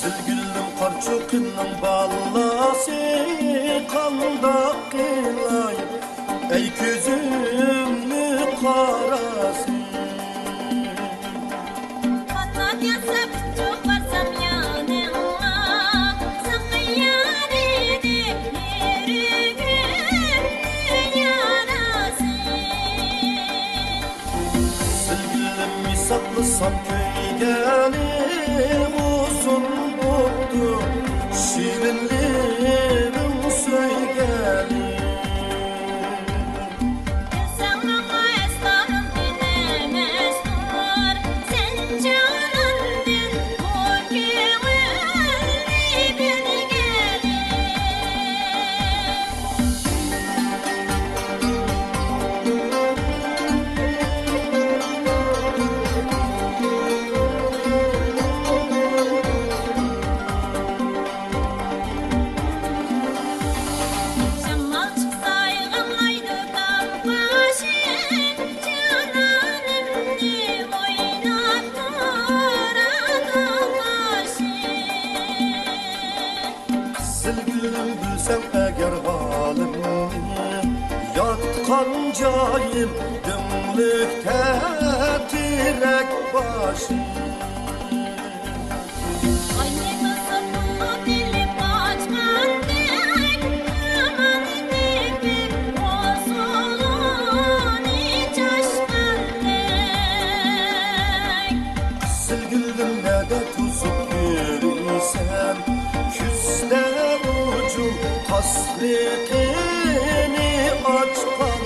Silgildim qarchuqinning ballasi qandoq qilay ey ko'zimni qarasi Kanat yasab çok varsam yanına Sakıyan idi yürügün yarası Silgildim misaqlısam köyganim uzun bilsem eğer halimni Yatkan joyim dimlikte tirek tasdikini açkan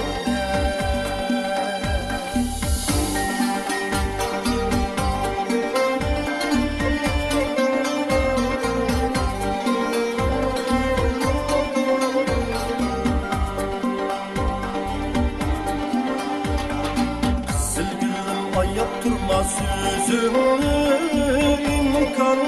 Silgilim ayıp durma sözümü imkan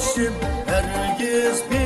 yaşım hergiz bekar